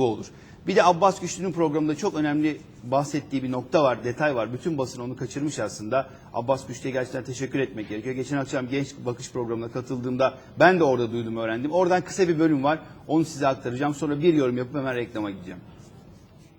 bu olur. Bir de Abbas Güçlü'nün programında çok önemli bahsettiği bir nokta var, detay var. Bütün basın onu kaçırmış aslında. Abbas Güçlü'ye gerçekten teşekkür etmek gerekiyor. Geçen akşam Genç Bakış programına katıldığımda ben de orada duydum, öğrendim. Oradan kısa bir bölüm var. Onu size aktaracağım. Sonra bir yorum yapıp hemen reklama gideceğim.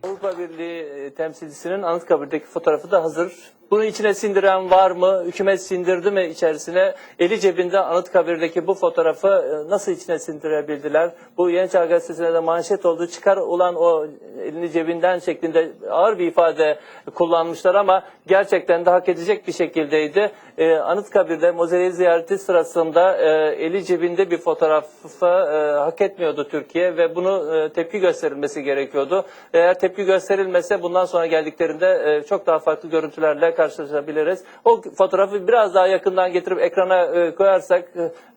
Avrupa Birliği e, temsilcisinin Anıtkabir'deki fotoğrafı da hazır. Bunu içine sindiren var mı? Hükümet sindirdi mi içerisine? Eli cebinde Anıtkabir'deki bu fotoğrafı e, nasıl içine sindirebildiler? Bu Yeni Çağ Gazetesi'ne de manşet oldu. Çıkar olan o elini cebinden şeklinde ağır bir ifade kullanmışlar ama gerçekten de hak edecek bir şekildeydi. E, Anıtkabir'de mozaik ziyareti sırasında e, eli cebinde bir fotoğrafı e, hak etmiyordu Türkiye ve bunu e, tepki gösterilmesi gerekiyordu. Eğer tepki gösterilmese bundan sonra geldiklerinde e, çok daha farklı görüntülerle karşılaşabiliriz. O fotoğrafı biraz daha yakından getirip ekrana e, koyarsak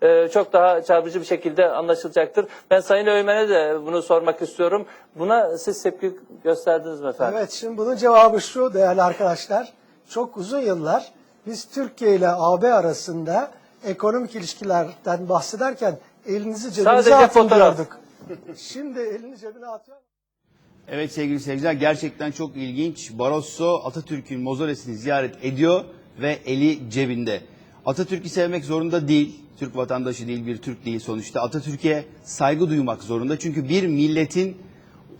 e, e, çok daha çarpıcı bir şekilde anlaşılacaktır. Ben Sayın Öğmen'e de bunu sormak istiyorum. Buna siz tepki gösterdiniz mi efendim? Evet şimdi bunun cevabı şu değerli arkadaşlar. Çok uzun yıllar biz Türkiye ile AB arasında ekonomik ilişkilerden bahsederken elinizi cebinize Sadece atın fotoğraf. diyorduk. Şimdi elini cebine atıyor. Evet sevgili seyirciler gerçekten çok ilginç. Barroso Atatürk'ün mozolesini ziyaret ediyor ve eli cebinde. Atatürk'ü sevmek zorunda değil. Türk vatandaşı değil, bir Türk değil sonuçta. Atatürk'e saygı duymak zorunda. Çünkü bir milletin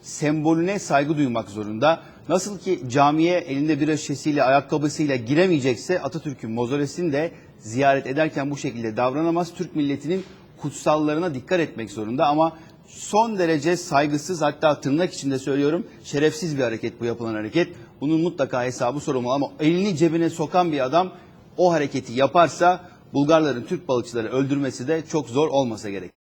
sembolüne saygı duymak zorunda. Nasıl ki camiye elinde bir şişesiyle, ayakkabısıyla giremeyecekse Atatürk'ün mozolesini de ziyaret ederken bu şekilde davranamaz. Türk milletinin kutsallarına dikkat etmek zorunda ama son derece saygısız hatta tırnak içinde söylüyorum şerefsiz bir hareket bu yapılan hareket. Bunun mutlaka hesabı sorulmalı ama elini cebine sokan bir adam o hareketi yaparsa Bulgarların Türk balıkçıları öldürmesi de çok zor olmasa gerek.